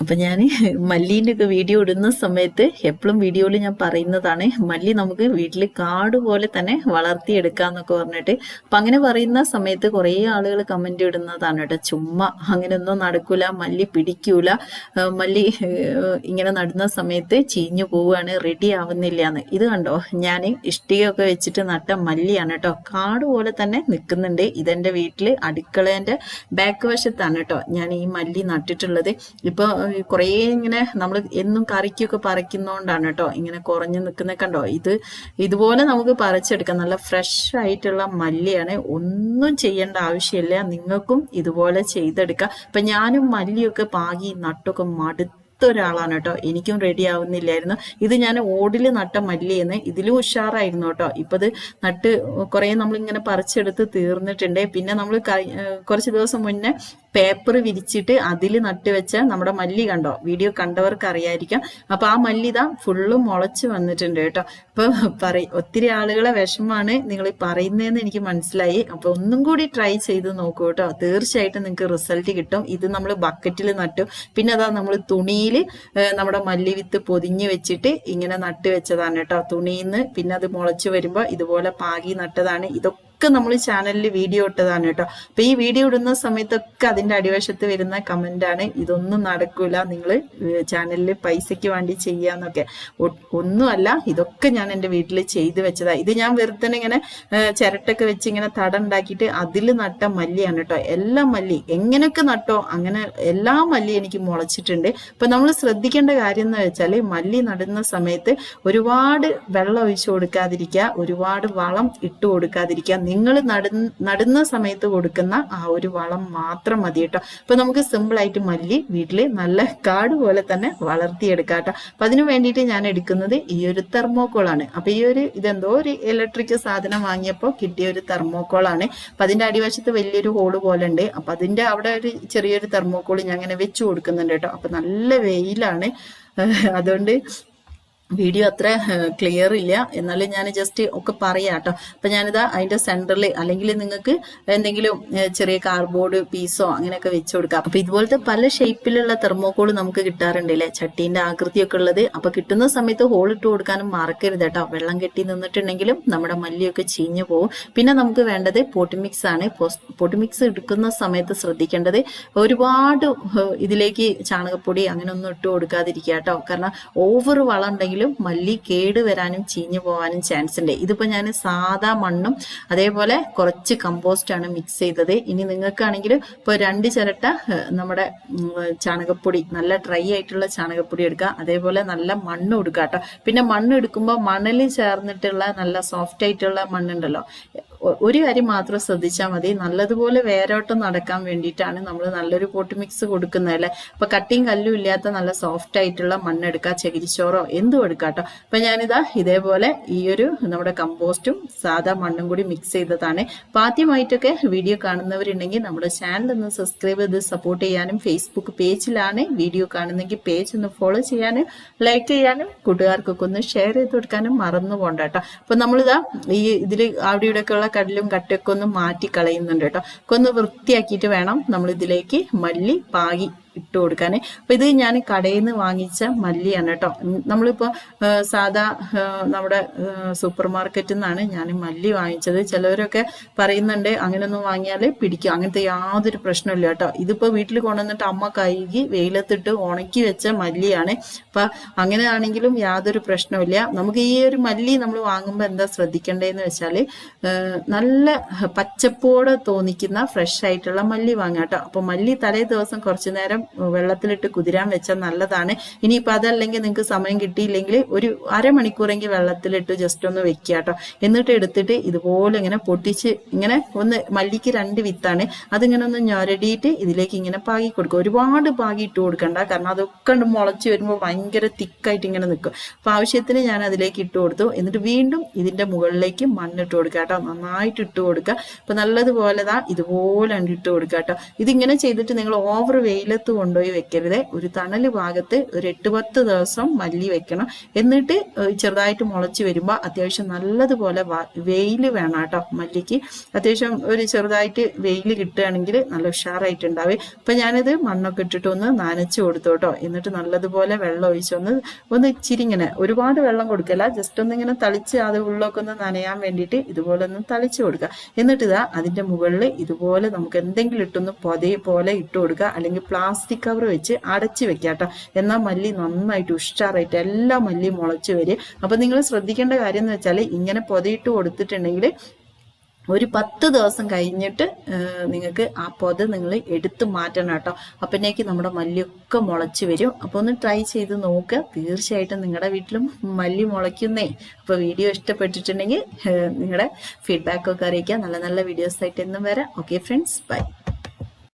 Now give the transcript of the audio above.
അപ്പൊ ഞാൻ മല്ലീന്റെ ഒക്കെ വീഡിയോ ഇടുന്ന സമയത്ത് എപ്പോഴും വീഡിയോയിൽ ഞാൻ പറയുന്നതാണ് മല്ലി നമുക്ക് വീട്ടിൽ കാട് പോലെ തന്നെ വളർത്തിയെടുക്കാന്നൊക്കെ പറഞ്ഞിട്ട് അപ്പൊ അങ്ങനെ പറയുന്ന സമയത്ത് കുറേ ആളുകൾ കമന്റ് ഇടുന്നതാണ് കേട്ടോ. ചുമ്മാ അങ്ങനെയൊന്നും നടക്കൂല മല്ലി പിടിക്കൂല. മല്ലി ഇങ്ങനെ നടുന്ന സമയത്ത് ചീഞ്ഞു പോവുകയാണ് റെഡി ആവുന്നില്ല എന്ന് ഇത് കണ്ടോ? ഞാൻ ഇഷ്ടികയൊക്കെ വെച്ചിട്ട് നട്ട മല്ലിയാണ് കേട്ടോ. കാട് പോലെ തന്നെ നിൽക്കുന്നുണ്ട്. ഇതെന്റെ വീട്ടിൽ അടുക്കളേന്റെ ബാക്ക് വശത്താണ് കേട്ടോ ഞാൻ ഈ മല്ലി നട്ടിട്ടുള്ളത്. ഇപ്പൊ കുറേ ഇങ്ങനെ നമ്മൾ എന്നും കറിക്കൊക്കെ പറിക്കുന്നോണ്ടാണ് കേട്ടോ ഇങ്ങനെ കുറഞ്ഞു നിൽക്കുന്ന കണ്ടോ? ഇത് ഇതുപോലെ നമുക്ക് പറിച്ചെടുക്കാം. നല്ല ഫ്രഷ് ആയിട്ടുള്ള മല്ലിയാണ്. ഒന്നും ചെയ്യേണ്ട ആവശ്യമില്ല. നിങ്ങൾക്കും ഇതുപോലെ ചെയ്തെടുക്കാം. ഇപ്പൊ ഞാനും മല്ലിയൊക്കെ പാകി നട്ടൊക്കെ മടു ഒരാളാണ് കേട്ടോ എനിക്കും റെഡി ആവുന്നില്ലായിരുന്നു. ഇത് ഞാൻ ഓടിൽ നട്ട മല്ലിയെന്ന് ഇതിലും ഉഷാറായിരുന്നു കേട്ടോ ഇപ്പത് ഇത് നട്ട് കുറെ നമ്മളിങ്ങനെ പറിച്ചെടുത്ത് തീർന്നിട്ടുണ്ട്. പിന്നെ നമ്മൾ കുറച്ച് ദിവസം മുന്നേ പേപ്പർ വിരിച്ചിട്ട് അതിൽ നട്ടുവെച്ച നമ്മുടെ മല്ലി കണ്ടോ? വീഡിയോ കണ്ടവർക്ക് അറിയായിരിക്കാം അപ്പൊ ആ മല്ലി ഇതാ ഫുള്ള് മുളച്ച് വന്നിട്ടുണ്ട് കേട്ടോ. അപ്പൊ പറ ഒത്തിരി ആളുകളെ വിഷമാണ് നിങ്ങൾ പറയുന്നതെന്ന് എനിക്ക് മനസ്സിലായി. അപ്പൊ ഒന്നും കൂടി ട്രൈ ചെയ്ത് നോക്കൂ കേട്ടോ. തീർച്ചയായിട്ടും നിങ്ങൾക്ക് റിസൾട്ട് കിട്ടും. ഇത് നമ്മൾ ബക്കറ്റിൽ നട്ടു. പിന്നെ അതാ നമ്മൾ തുണിയിൽ നമ്മുടെ മല്ലി വിത്ത് പൊതിഞ്ഞ് വെച്ചിട്ട് ഇങ്ങനെ നട്ടുവെച്ചതാണ് കേട്ടോ. തുണിയിൽ നിന്ന് പിന്നെ അത് മുളച്ച് വരുമ്പോൾ ഇതുപോലെ പാകി നട്ടതാണ്. ഇതൊക്കെ ഒക്കെ നമ്മൾ ചാനലിൽ വീഡിയോ ഇട്ടതാണ് കേട്ടോ. അപ്പൊ ഈ വീഡിയോ ഇടുന്ന സമയത്തൊക്കെ അതിന്റെ അടിവശത്ത് വരുന്ന കമന്റ് ആണ് ഇതൊന്നും നടക്കൂല നിങ്ങൾ ചാനലിൽ പൈസയ്ക്ക് വേണ്ടി ചെയ്യാന്നൊക്കെ ഒന്നുമല്ല ഇതൊക്കെ ഞാൻ എന്റെ വീട്ടിൽ ചെയ്തു വെച്ചതാ. ഇത് ഞാൻ വെറുതെ ഇങ്ങനെ ചിരട്ടൊക്കെ വെച്ച് ഇങ്ങനെ തട ഉണ്ടാക്കിയിട്ട് അതിൽ നട്ട മല്ലിയാണ് കേട്ടോ. എല്ലാ മല്ലി എങ്ങനെയൊക്കെ നട്ടോ അങ്ങനെ എല്ലാ മല്ലി എനിക്ക് മുളച്ചിട്ടുണ്ട്. അപ്പൊ നമ്മൾ ശ്രദ്ധിക്കേണ്ട കാര്യം എന്ന് വെച്ചാൽ മല്ലി നടുന്ന സമയത്ത് ഒരുപാട് വെള്ളം ഒഴിച്ചു കൊടുക്കാതിരിക്കുക ഒരുപാട് വളം ഇട്ട് കൊടുക്കാതിരിക്കുക. നിങ്ങൾ നടുന്ന നടുന്ന സമയത്ത് കൊടുക്കുന്ന ആ ഒരു വളം മാത്രം മതി കേട്ടോ. അപ്പൊ നമുക്ക് സിമ്പിൾ ആയിട്ട് മല്ലി വീട്ടിൽ നല്ല കാട് പോലെ തന്നെ വളർത്തിയെടുക്കാം കേട്ടോ. അപ്പൊ അതിനു വേണ്ടിയിട്ട് ഞാൻ എടുക്കുന്നത് ഈ ഒരു തെർമോക്കോളാണ്. അപ്പൊ ഈ ഒരു ഇതെന്തോ ഒരു ഇലക്ട്രിക് സാധനം വാങ്ങിയപ്പോൾ കിട്ടിയ ഒരു തെർമോക്കോളാണ്. അപ്പൊ അതിന്റെ അടിവശത്ത് വലിയൊരു ഹോൾ പോലെ ഉണ്ട്. അപ്പൊ അതിന്റെ അവിടെ ഒരു ചെറിയൊരു തെർമോക്കോൾ ഞാൻ അങ്ങനെ വെച്ചു കൊടുക്കുന്നുണ്ട് കേട്ടോ. അപ്പൊ നല്ല വെയിലാണ്. അതുകൊണ്ട് വീഡിയോ അത്ര ക്ലിയർ ഇല്ല. എന്നാലും ഞാൻ ജസ്റ്റ് ഒക്കെ പറയാം കേട്ടോ അപ്പം ഞാനിതാ അതിന്റെ സെന്ററിൽ അല്ലെങ്കിൽ നിങ്ങൾക്ക് എന്തെങ്കിലും ചെറിയ കാർഡ്ബോർഡ് പീസോ അങ്ങനെയൊക്കെ വെച്ച് കൊടുക്കാം. അപ്പം ഇതുപോലത്തെ പല ഷേപ്പിലുള്ള തെർമോക്കോൾ നമുക്ക് കിട്ടാറുണ്ട് അല്ലേ? ചട്ടീന്റെ ആകൃതിയൊക്കെ ഉള്ളത്. അപ്പം കിട്ടുന്ന സമയത്ത് ഹോൾ ഇട്ട് കൊടുക്കാനും മറക്കരുത് കേട്ടോ. വെള്ളം കെട്ടി നിന്നിട്ടുണ്ടെങ്കിലും നമ്മുടെ മല്ലിയൊക്കെ ചീഞ്ഞു പോകും പിന്നെ നമുക്ക് വേണ്ടത് പോട്ട് മിക്സ് ആണ്. പോട്ട് മിക്സ് എടുക്കുന്ന സമയത്ത് ശ്രദ്ധിക്കേണ്ടത് ഒരുപാട് ഇതിലേക്ക് ചാണകപ്പൊടി അങ്ങനെ ഒന്നും ഇട്ട് കൊടുക്കാതിരിക്കുക കേട്ടോ. കാരണം ഓവർ വളം ഉണ്ടെങ്കിലും മല്ലി കേട് വരാനും ചീഞ്ഞു പോകാനും ചാൻസ് ഉണ്ട്. ഇതിപ്പോ ഞാൻ സാധാ മണ്ണും അതേപോലെ കുറച്ച് കമ്പോസ്റ്റ് ആണ് മിക്സ് ചെയ്തത്. ഇനി നിങ്ങൾക്കാണെങ്കിൽ ഇപ്പൊ രണ്ട് ചിരട്ട നമ്മുടെ ചാണകപ്പൊടി നല്ല ഡ്രൈ ആയിട്ടുള്ള ചാണകപ്പൊടി എടുക്കുക. അതേപോലെ നല്ല മണ്ണ് കൊടുക്കുക കേട്ടോ. പിന്നെ മണ്ണ് എടുക്കുമ്പോൾ മണൽ ചേർന്നിട്ടുള്ള നല്ല സോഫ്റ്റ് ആയിട്ടുള്ള മണ്ണുണ്ടല്ലോ. ഒരു കാര്യം മാത്രം ശ്രദ്ധിച്ചാൽ മതി. നല്ലതുപോലെ വേരോട്ടം നടക്കാൻ വേണ്ടിയിട്ടാണ് നമ്മൾ നല്ലൊരു പോട്ട് മിക്സ് കൊടുക്കുന്നത് അല്ലേ അപ്പൊ കട്ടിയും കല്ലും ഇല്ലാത്ത നല്ല സോഫ്റ്റ് ആയിട്ടുള്ള മണ്ണെടുക്കുക ചകിരിച്ചോറോ എന്തും എടുക്കാം കേട്ടോ അപ്പൊ ഞാനിതാ ഇതേപോലെ ഈ ഒരു നമ്മുടെ കമ്പോസ്റ്റും സാധാ മണ്ണും കൂടി മിക്സ് ചെയ്തതാണ്. അപ്പൊ ആദ്യമായിട്ടൊക്കെ വീഡിയോ കാണുന്നവരുണ്ടെങ്കിൽ നമ്മുടെ ചാനൽ ഒന്ന് സബ്സ്ക്രൈബ് ചെയ്ത് സപ്പോർട്ട് ചെയ്യാനും ഫേസ്ബുക്ക് പേജിലാണ് വീഡിയോ കാണുന്നെങ്കിൽ പേജ് ഒന്ന് ഫോളോ ചെയ്യാനും ലൈക്ക് ചെയ്യാനും കൂട്ടുകാർക്കൊക്കെ ഒന്ന് ഷെയർ ചെയ്ത് കൊടുക്കാനും മറന്നു പോകണ്ട കേട്ടോ അപ്പൊ നമ്മളിതാ ഈ ഇതിൽ അവിടെ ഇവിടെയൊക്കെ ഉള്ള കടലും കട്ടയൊക്കെ ഒന്ന് മാറ്റി കളയുന്നുണ്ട് കേട്ടോ ഒന്ന് വൃത്തിയാക്കിയിട്ട് വേണം നമ്മൾ ഇതിലേക്ക് മല്ലി പാകി ഇട്ട് കൊടുക്കാനേ. അപ്പൊ ഇത് ഞാൻ കടയിൽ നിന്ന് വാങ്ങിച്ച മല്ലിയാണ് കേട്ടോ. നമ്മളിപ്പോ സാധാ നമ്മുടെ സൂപ്പർ മാർക്കറ്റിൽ നിന്നാണ് ഞാൻ മല്ലി വാങ്ങിച്ചത്. ചിലവരൊക്കെ പറയുന്നുണ്ട് അങ്ങനെയൊന്നും വാങ്ങിയാൽ പിടിക്കും. അങ്ങനത്തെ യാതൊരു പ്രശ്നമില്ല കേട്ടോ. ഇതിപ്പോ വീട്ടിൽ കൊണ്ടുവന്നിട്ട് അമ്മ കഴുകി വെയിലത്തിട്ട് ഉണക്കി വെച്ച മല്ലിയാണ്. അപ്പൊ അങ്ങനെയാണെങ്കിലും യാതൊരു പ്രശ്നമില്ല നമുക്ക് ഈ ഒരു മല്ലി നമ്മൾ വാങ്ങുമ്പോൾ എന്താ ശ്രദ്ധിക്കേണ്ടതെന്ന് വെച്ചാൽ നല്ല പച്ചപ്പോടെ തോന്നിക്കുന്ന ഫ്രഷ് ആയിട്ടുള്ള മല്ലി വാങ്ങാം കേട്ടോ. അപ്പൊ മല്ലി തലേ ദിവസം കുറച്ചു നേരം വെള്ളത്തിലിട്ട് കുതിരാൻ വെച്ചാൽ നല്ലതാണ്. ഇനിയിപ്പോൾ അതല്ലെങ്കിൽ നിങ്ങൾക്ക് സമയം കിട്ടിയില്ലെങ്കിൽ ഒരു അരമണിക്കൂറെങ്കിൽ വെള്ളത്തിലിട്ട് ജസ്റ്റ് ഒന്ന് വെക്കുക കേട്ടോ. എന്നിട്ട് എടുത്തിട്ട് ഇതുപോലെ ഇങ്ങനെ പൊട്ടിച്ച് ഇങ്ങനെ ഒന്ന് മല്ലിക്ക് രണ്ട് വിത്താണ്. അതിങ്ങനെ ഒന്ന് ഞൊരടിയിട്ട് ഇതിലേക്ക് ഇങ്ങനെ പാകി കൊടുക്കുക. ഒരുപാട് പാകി ഇട്ട് കൊടുക്കണ്ട. കാരണം അതൊക്കെ ഉണ്ട് മുളച്ച് വരുമ്പോൾ ഭയങ്കര തിക്കായിട്ട് ഇങ്ങനെ നിൽക്കും. അപ്പം ആവശ്യത്തിന് ഞാൻ അതിലേക്ക് ഇട്ട് കൊടുത്തു. എന്നിട്ട് വീണ്ടും ഇതിന്റെ മുകളിലേക്ക് മണ്ണിട്ട് കൊടുക്കുക കേട്ടോ. നന്നായിട്ട് ഇട്ട് കൊടുക്കുക. അപ്പം നല്ലതുപോലെ ഇതുപോലെ ഇട്ട് കൊടുക്കുക കേട്ടോ. ഇതിങ്ങനെ ചെയ്തിട്ട് നിങ്ങൾ ഓവർ വെയിലത്ത് കൊണ്ടുപോയി വെക്കരുത്. ഒരു തണൽ ഭാഗത്ത് ഒരു എട്ട് പത്ത് ദിവസം മല്ലി വെക്കണം. എന്നിട്ട് ചെറുതായിട്ട് മുളച്ച് വരുമ്പോൾ അത്യാവശ്യം നല്ലതുപോലെ വെയിൽ വേണം കേട്ടോ മല്ലിക്ക്. അത്യാവശ്യം ഒരു ചെറുതായിട്ട് വെയിൽ കിട്ടുകയാണെങ്കിൽ നല്ല ഉഷാറായിട്ടുണ്ടാവേ. അപ്പൊ ഞാനിത് മണ്ണൊക്കെ ഇട്ടിട്ട് ഒന്ന് നനച്ചു കൊടുത്തു എന്നിട്ട് നല്ലതുപോലെ വെള്ളം ഒഴിച്ചൊന്ന് ഒന്ന് ഇച്ചിരിങ്ങനെ ഒരുപാട് വെള്ളം കൊടുക്കല്ല. ജസ്റ്റ് ഒന്ന് ഇങ്ങനെ തളിച്ച് അത് ഉള്ളൊക്കെ ഒന്ന് നനയാൻ വേണ്ടിയിട്ട് ഇതുപോലെ ഒന്ന് തളിച്ചു കൊടുക്കുക. എന്നിട്ട് ഇതാ അതിന്റെ മുകളിൽ ഇതുപോലെ നമുക്ക് എന്തെങ്കിലും ഇട്ടൊന്ന് പൊതയെ പോലെ ഇട്ട് കൊടുക്കുക. അല്ലെങ്കിൽ പ്ലാസ്റ്റിക് കവർ വെച്ച് അടച്ചു വെക്കുക കേട്ടോ. എന്നാൽ മല്ലി നന്നായിട്ട് ഉഷാറായിട്ട് എല്ലാ മല്ലിയും മുളച്ചു വരും അപ്പൊ നിങ്ങൾ ശ്രദ്ധിക്കേണ്ട കാര്യം എന്ന് വെച്ചാൽ ഇങ്ങനെ പൊതയിട്ട് കൊടുത്തിട്ടുണ്ടെങ്കിൽ ഒരു പത്ത് ദിവസം കഴിഞ്ഞിട്ട് നിങ്ങൾക്ക് ആ പൊത നിങ്ങൾ എടുത്തു മാറ്റണം കേട്ടോ. അപ്പനേക്ക് നമ്മുടെ മല്ലിയൊക്കെ മുളച്ച് വരും. അപ്പോൾ ഒന്ന് ട്രൈ ചെയ്ത് നോക്കുക. തീർച്ചയായിട്ടും നിങ്ങളുടെ വീട്ടിലും മല്ലി മുളയ്ക്കുന്നേ. അപ്പോൾ വീഡിയോ ഇഷ്ടപ്പെട്ടിട്ടുണ്ടെങ്കിൽ നിങ്ങളുടെ ഫീഡ്ബാക്കൊക്കെ അറിയിക്കുക. നല്ല നല്ല വീഡിയോസ് ആയിട്ട് എന്നും വരാം. Okay friends. ബൈ.